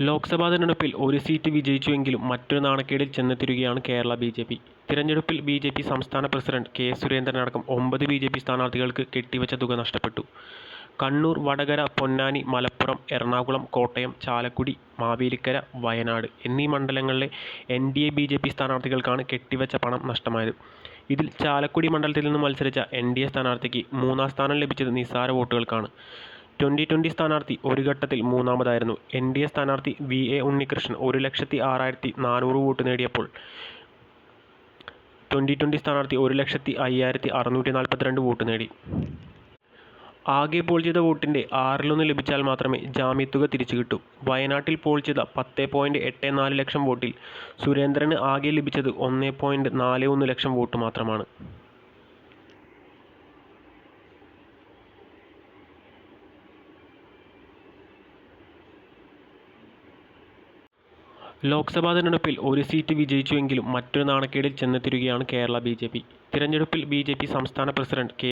ലോക്സഭാ തെരഞ്ഞെടുപ്പിൽ ഒരു സീറ്റ് വിജയിച്ചുവെങ്കിലും മറ്റൊരു നാണക്കേടിൽ ചെന്നെത്തിയിരിക്കുകയാണ് കേരള ബി. ജെ. പി. തിരഞ്ഞെടുപ്പിൽ ബി. ജെ. പി. സംസ്ഥാന പ്രസിഡന്റ് കെ. സുരേന്ദ്രനടക്കം ഒമ്പത് ബി. ജെ. പി. സ്ഥാനാർത്ഥികൾക്ക് കെട്ടിവെച്ച തുക നഷ്ടപ്പെട്ടു. കണ്ണൂർ, വടകര, പൊന്നാനി, മലപ്പുറം, എറണാകുളം, കോട്ടയം, ചാലക്കുടി, മാവേലിക്കര, വയനാട് എന്നീ മണ്ഡലങ്ങളിലെ N. D. A, B. J. P. സ്ഥാനാർത്ഥികൾക്കാണ് കെട്ടിവെച്ച പണം നഷ്ടമായത്. ഇതിൽ ചാലക്കുടി മണ്ഡലത്തിൽ നിന്ന് മത്സരിച്ച എൻ. ഡി. എ സ്ഥാനാർത്ഥിക്ക് മൂന്നാം സ്ഥാനം ലഭിച്ചത് നിസ്സാര വോട്ടുകൾക്കാണ്. ട്വന്റി-ട്വന്റി സ്ഥാനാർത്ഥി ഒരു ഘട്ടത്തിൽ മൂന്നാമതായിരുന്നു. എൻ. ഡി. എ സ്ഥാനാർത്ഥി വി. എ. ഉണ്ണികൃഷ്ണൻ ഒരു ലക്ഷത്തി ആറായിരത്തി നാനൂറ് വോട്ട് നേടിയപ്പോൾ ട്വന്റി ട്വന്റി സ്ഥാനാർത്ഥി ഒരു ലക്ഷത്തി അയ്യായിരത്തി അറുന്നൂറ്റി നാൽപ്പത്തിരണ്ട് വോട്ട് നേടി. ആകെ പോൾ ചെയ്ത വോട്ടിന്റെ ആറിലൊന്ന് ലഭിച്ചാൽ മാത്രമേ ജാമ്യത്തുക തിരിച്ചു കിട്ടൂ വയനാട്ടിൽ പോൾ ചെയ്ത പത്ത് പോയിന്റ് എട്ട് നാല് ലക്ഷം വോട്ടിൽ സുരേന്ദ്രന് ആകെ ലഭിച്ചത് ഒന്ന് പോയിന്റ് നാല് ഒന്ന് ലക്ഷം വോട്ട് മാത്രമാണ്. ലോക്സഭാ തെരഞ്ഞെടുപ്പിൽ ഒരു സീറ്റ് വിജയിച്ചുവെങ്കിലും മറ്റൊരു നാണക്കേടിൽ ചെന്നെത്തിയിരിക്കുകയാണ് കേരള ബി. ജെ. പി. തിരഞ്ഞെടുപ്പിൽ ബി. ജെ. പി. സംസ്ഥാന പ്രസിഡന്റ് കെ.